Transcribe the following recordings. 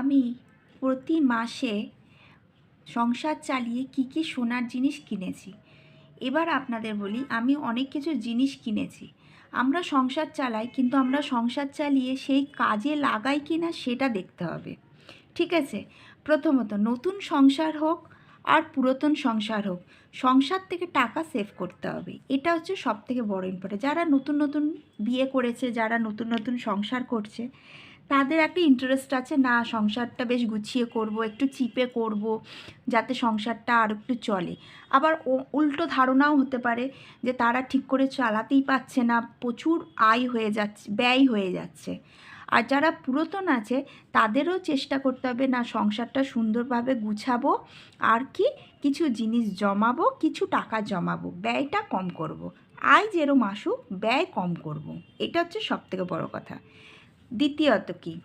আমি প্রতি মাসে সংসার চালিয়ে কি কি সোনার জিনিস কিনেছি। এবার আপনাদের বলি, আমি অনেক কিছু জিনিস কিনেছি। আমরা সংসার চালাই, কিন্তু আমরা সংসার চালিয়ে সেই কাজে লাগাই কি না সেটা দেখতে হবে। ঠিক আছে? প্রথমত, নতুন সংসার হোক আর পুরাতন সংসার হোক, সংসার থেকে টাকা সেভ করতে হবে। এটা হচ্ছে সব থেকে বড় ইম্পর্টেন্ট যারা নতুন নতুন বিয়ে করেছে, যারা নতুন নতুন সংসার করছে তাদের একটা ইন্টারেস্ট আছে, না, সংসারটা বেশ গুছিয়ে করব, একটু চিপে করব, যাতে সংসারটা আর একটু চলে আবার উল্টো ধারণাও হতে পারে যে তারা ঠিক করে চালাতেই পারছে না, প্রচুর আয় হয়ে যাচ্ছে, ব্যয় হয়ে যাচ্ছে আর যারা পুরাতন আছে, তাদেরও চেষ্টা করতে হবে, না, সংসারটা সুন্দরভাবে গুছাবো, আর কি, কিছু জিনিস জমাবো, কিছু টাকা জমাবো, ব্যয়টা কম করব। আয় যেরম আসুক, ব্যয় কম করব। এটা হচ্ছে সবথেকে বড় কথা দ্বিতীয়ত কি?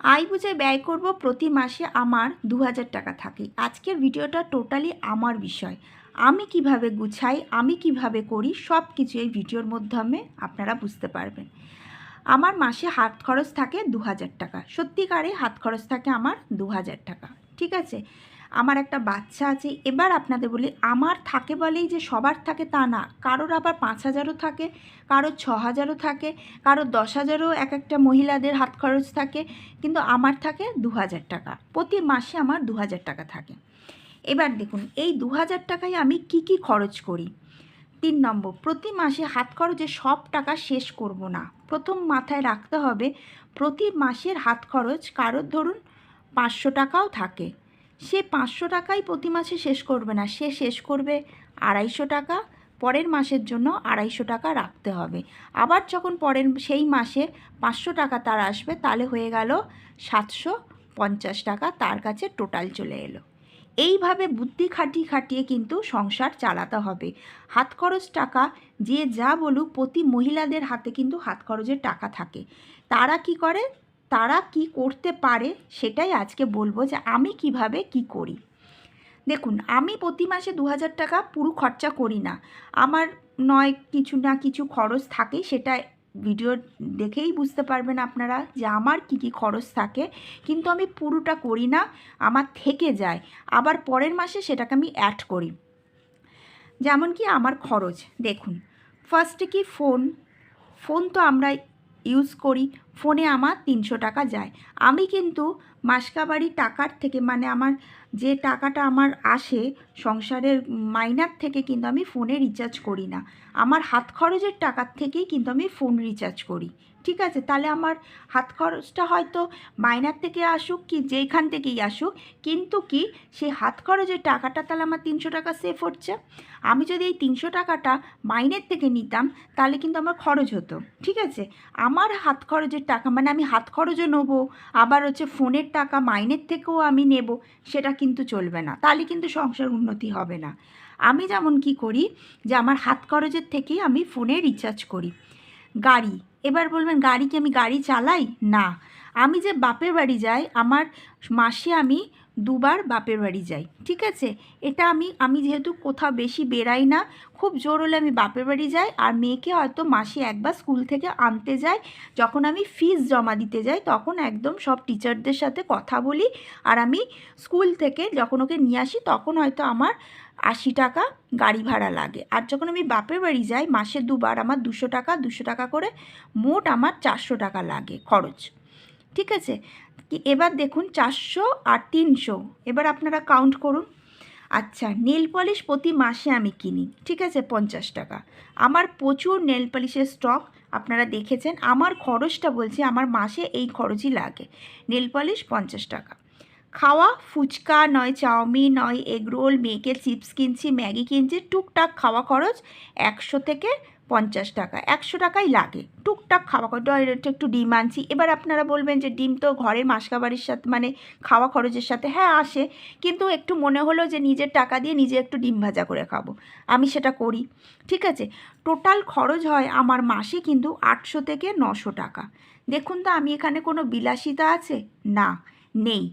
আয় বুঝে ব্যয় করব প্রতি মাসে আমার দু হাজার টাকা থাকে। আজকের ভিডিওটা টোটালি আমার বিষয়। আমি কীভাবে গুছাই, আমি কীভাবে করি সব কিছু এই ভিডিওর মাধ্যমে আপনারা বুঝতে পারবেন। আমার মাসে হাত খরচ থাকে দু হাজার টাকা। সত্যিকারে হাত খরচ থাকে আমার দু হাজার টাকা। ঠিক আছে? আমার একটা বাচ্চা আছে, এবার আপনাদের বলি, আমার থাকে বলেই যে সবার থাকে তা না। কারোর আবার পাঁচ হাজারও থাকে, কারোর ছ হাজারও থাকে, কারোর দশ হাজারও এক একটা মহিলাদের হাত খরচ থাকে, কিন্তু আমার থাকে দু হাজার টাকা। প্রতি মাসে আমার দু হাজার টাকা থাকে। এবার দেখুন, এই দু হাজার টাকায় আমি কি কি খরচ করি? তিন নম্বর, প্রতি মাসে হাত খরচে সব টাকা শেষ করব না। প্রথম মাথায় রাখতে হবে, প্রতি মাসের হাত খরচ কারোর ধরুন পাঁচশো টাকাও থাকে। সে পাঁচশো টাকাই প্রতি মাসে শেষ করবে না। সে শেষ করবে আড়াইশো টাকা, পরের মাসের জন্য আড়াইশো টাকা রাখতে হবে। আবার যখন পরের সেই মাসে পাঁচশো টাকা তার আসবে, তাহলে হয়ে গেল সাতশো পঞ্চাশ টাকা তার কাছে টোটাল চলে এলো। এইভাবে বুদ্ধি খাটিয়ে খাটিয়ে কিন্তু সংসার চালাতে হবে। হাত খরচ টাকা, যে যা বলুক, প্রতি মহিলাদের হাতে কিন্তু হাত খরচের টাকা থাকে। তারা কি করে? তারা কি করতে পারে সেটাই আজকে বলব যে আমি কীভাবে কি করি। দেখুন, আমি প্রতি মাসে দু হাজার টাকা পুরো খরচা করি না। আমার নয় কিছু না কিছু খরচ থাকে সেটা ভিডিও দেখেই বুঝতে পারবেন আপনারা যে আমার কি কি খরচ থাকে। কিন্তু আমি পুরোটা করি না, আমার থেকে যায়। আবার পরের মাসে সেটাকে আমি অ্যাড করি। যেমন কি আমার খরচ, দেখুন ফার্স্টে কি ফোন ফোন তো আমরা ইউজ করি, ফোনে আমার তিনশো টাকা যায়। আমি কিন্তু মাসকাবাড়ি টাকার থেকে মানে আমার যে টাকাটা আমার আসে, সংসারের মাইনার থেকে কিন্তু আমি ফোনে রিচার্জ করি না। আমার হাত খরচের টাকার থেকেই কিন্তু আমি ফোন রিচার্জ করি। ঠিক আছে, তাহলে আমার হাত খরচটা হয়তো মাইনার থেকে আসুক কি যেইখান থেকেই আসুক, কিন্তু কি সেই হাত খরচের টাকাটা তাহলে আমার তিনশো টাকা সেভ হচ্ছে। আমি যদি এই তিনশো টাকাটা মাইনের থেকে নিতাম, তাহলে কিন্তু আমার খরচ হতো, ঠিক আছে? আমার হাত খরচের টাকা মানে আমি হাত খরচও নেব, আবার হচ্ছে ফোনের টাকা মাইনের থেকেও আমি নেব, সেটা কিন্তু চলবে না, তাহলে কিন্তু সংসার উন্নতি হবে না। আমি যেমন কি করি, যে আমার হাত খরচের থেকেই আমি ফোনে রিচার্জ করি। গাড়ি। এবার বলবেন, গাড়ি কি আমি গাড়ি চালাই? না। আমি যে বাপের বাড়ি যাই, আমার মাসে আমি দুবার বাপের বাড়ি যাই, ঠিক আছে? এটা আমি আমি যেহেতু কোথাও বেশি বেরাই না, খুব জোর হলে আমি বাপের বাড়ি যাই আর মেয়েকে হয়তো মাসে একবার স্কুল থেকে আনতে যাই। যখন আমি ফিস জমা দিতে যাই, তখন একদম সব টিচারদের সাথে কথা বলি আর আমি স্কুল থেকে যখন ওকে নিয়ে আসি, তখন হয়তো আমার আশি টাকা গাড়ি ভাড়া লাগে। আর যখন আমি বাপের বাড়ি যাই, মাসে দুবার আমার দুশো টাকা দুশো টাকা করে মোট আমার চারশো টাকা লাগে খরচ, ঠিক আছে? কি, এবার দেখুন চারশো আর তিনশো। এবার আপনারা কাউন্ট করুন। আচ্ছা নেল পলিশ প্রতি মাসে আমি কিনি, ঠিক আছে, পঞ্চাশ টাকা। আমার প্রচুর নেল পলিশের স্টক আপনারা দেখেছেন, আমার খরচটা বলছি, আমার মাসে এই খরচই লাগে। নেল পলিশ পঞ্চাশ টাকা। খাওয়া ফুচকা নয়, চাউমিন নয় এগরোল মেয়েকে চিপস কিনছি, ম্যাগি কিনছি, টুকটাক খাওয়া খরচ একশো থেকে পঞ্চাশ টাকা, একশো টাকাই লাগে। টুকটাক খাওয়া খরচ একটু ডিম আনছি, এবার আপনারা বলবেন যে ডিম তো ঘরের মাসকাবারির সাথে মানে খাওয়া খরচের সাথে হ্যাঁ আসে, কিন্তু একটু মনে হলো যে নিজের টাকা দিয়ে নিজে একটু ডিম ভাজা করে খাব। আমি সেটা করি, ঠিক আছে? টোটাল খরচ হয় আমার মাসে কিন্তু আটশো থেকে নশো টাকা। দেখুন তো, আমি এখানে কোনো বিলাসিতা আছে? না, নেই।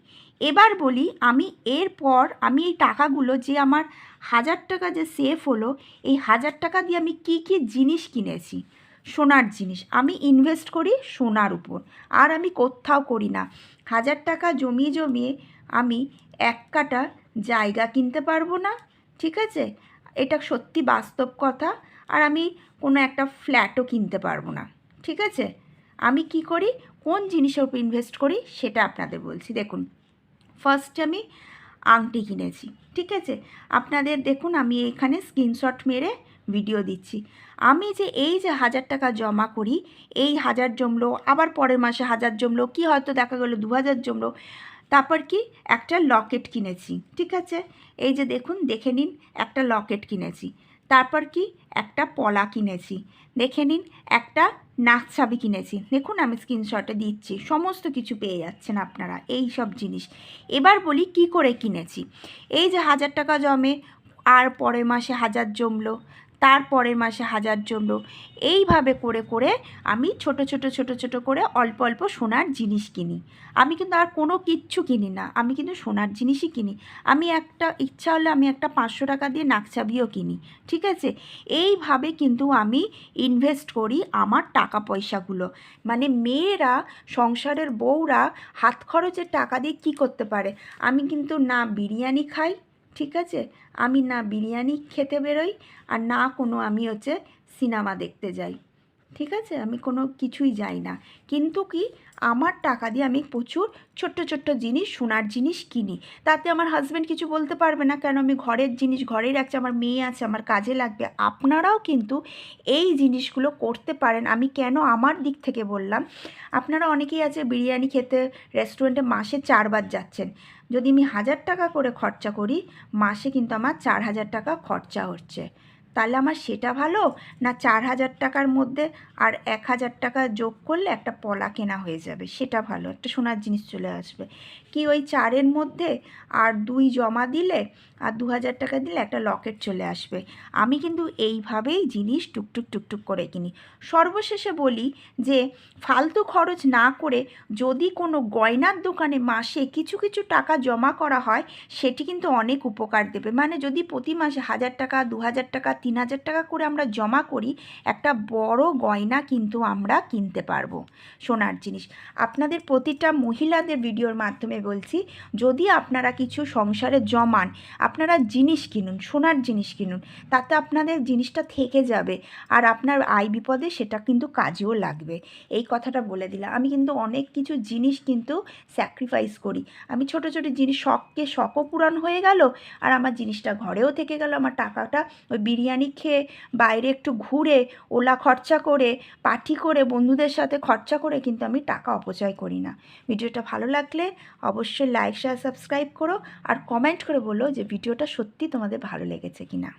এবার বলি, আমি এরপর আমি এই টাকাগুলো যে আমার হাজার টাকা যে সেভ হলো, এই হাজার টাকা দিয়ে আমি কি কি জিনিস কিনেছি? সোনার জিনিস। আমি ইনভেস্ট করি সোনার উপর। আর আমি কোথাও করি না। হাজার টাকা জমিয়ে জমিয়ে আমি এক কাটা জায়গা কিনতে পারব না, ঠিক আছে? এটা সত্যি বাস্তব কথা। আর আমি কোনো একটা ফ্ল্যাটও কিনতে পারব না, ঠিক আছে? আমি কি করি? কোন জিনিসের উপর ইনভেস্ট করি? সেটা আপনাদের বলছি। দেখুন ফার্স্ট আমি আংটি কিনেছি, ঠিক আছে? আপনাদের দেখুন, আমি এখানে স্ক্রিনশট মেরে ভিডিও দিচ্ছি। আমি যে এই যে হাজার টাকা জমা করি, এই হাজার জমলো, আবার পরের মাসে হাজার জমলো, কি হয়তো দেখা গেলো দু হাজার জমলো, তারপর কি একটা লকেট কিনেছি, ঠিক আছে? এই যে দেখুন, দেখে নিন, একটা লকেট কিনেছি। তারপর কি? একটা পলা কিনেছি। দেখে নিন, একটা নাকছাবি কিনেছি। দেখুন, আমি স্ক্রিনশটে দিচ্ছি। সমস্ত কিছু পেয়ে যাচ্ছেন আপনারা, এই সব জিনিস। এবার বলি, কি করে কিনেছি? এই যে হাজার টাকা জমে, আর পরের মাসে হাজার জমলো। তার পরের মাসে হাজার জমলো এইভাবে করে করে আমি ছোট ছোট ছোট ছোট করে অল্প অল্প সোনার জিনিস কিনি। আমি কিন্তু আর কোনো কিচ্ছু কিনি না। আমি কিন্তু সোনার জিনিসই কিনি। আমি একটা ইচ্ছা হলে আমি একটা পাঁচশো টাকা দিয়ে নাকচাবিও কিনি। ঠিক আছে? এইভাবে কিন্তু আমি ইনভেস্ট করি আমার টাকা পয়সাগুলো। মানে মেয়েরা, সংসারের বউরা হাত খরচের টাকা দিয়ে কী করতে পারে? আমি কিন্তু না বিরিয়ানি খাই ঠিক আছে? আমি না বিরিয়ানি খেতে বেরোই আর না কোনো আমি হচ্ছে সিনেমা দেখতে যাই। ঠিক আছে? আমি কোনো কিছুই যাই না। কিন্তু কি? আমার টাকা দিয়ে আমি প্রচুর ছোট্ট ছোট্ট জিনিস, সোনার জিনিস কিনি। তাতে আমার হাজব্যান্ড কিছু বলতে পারবে না, কেন আমি ঘরের জিনিস ঘরেই রাখছি, আমার মেয়ে আছে, আমার কাজে লাগবে। আপনারাও কিন্তু এই জিনিসগুলো করতে পারেন। আমি কেন আমার দিক থেকে বললাম, আপনারা অনেকেই আছে বিরিয়ানি খেতে রেস্টুরেন্টে মাসে চারবার যাচ্ছেন। যদি আমি হাজার টাকা করে খরচা করি, মাসে কিন্তু আমার চার হাজার টাকা খরচা হচ্ছে। তাহলে আমার সেটা ভালো? না চার হাজার টাকার মধ্যে আর এক হাজার টাকা যোগ করলে একটা পলা কেনা হয়ে যাবে? সেটা ভালো, একটা সোনার জিনিস চলে আসবে। কি ওই চারের মধ্যে আর দুই জমা দিলে আর দু হাজার টাকা দিলে একটা লকেট চলে আসবে? আমি কিন্তু এইভাবেই জিনিস টুকটুক টুকটুক করে কিনি। সর্বশেষে বলি যে ফালতু খরচ না করে যদি কোনো গয়নার দোকানে মাসে কিছু কিছু টাকা জমা করা হয়, সেটি কিন্তু অনেক উপকার দেবে। মানে যদি প্রতি মাসে হাজার টাকা, দু হাজার টাকা তিন হাজার টাকা করে আমরা জমা করি, একটা বড় গয়না কিন্তু আমরা কিনতে পারব। সোনার জিনিস। আপনাদের প্রতিটা মহিলাদের ভিডিওর মাধ্যমে বলছি, যদি আপনারা কিছু সংসারে জমান, আপনারা জিনিস কিনুন, সোনার জিনিস কিনুন, তাতে আপনাদের জিনিসটা থেকে যাবে আর আপনার আয় বিপদে সেটা কিন্তু কাজেও লাগবে। এই কথাটা বলে দিলাম। আমি কিন্তু অনেক কিছু জিনিস কিন্তু স্যাক্রিফাইস করি। আমি ছোট ছোট জিনিস শখকে শখও পূরণ হয়ে গেল আর আমার জিনিসটা ঘরেও থেকে গেল। আমার টাকাটা ওই বিরিয়ানি খেয়ে বাইরে একটু ঘুরে, ওলা খরচা করে, পার্টি করে, বন্ধুদের সাথে খরচা করে কিন্তু আমি টাকা অপচয় করি না। ভিডিওটা ভালো লাগলে অবশ্যই লাইক শেয়ার সাবস্ক্রাইব করো আর কমেন্ট করে বলো যে ভিডিওটা সত্যি তোমাদের ভালো লেগেছে কি না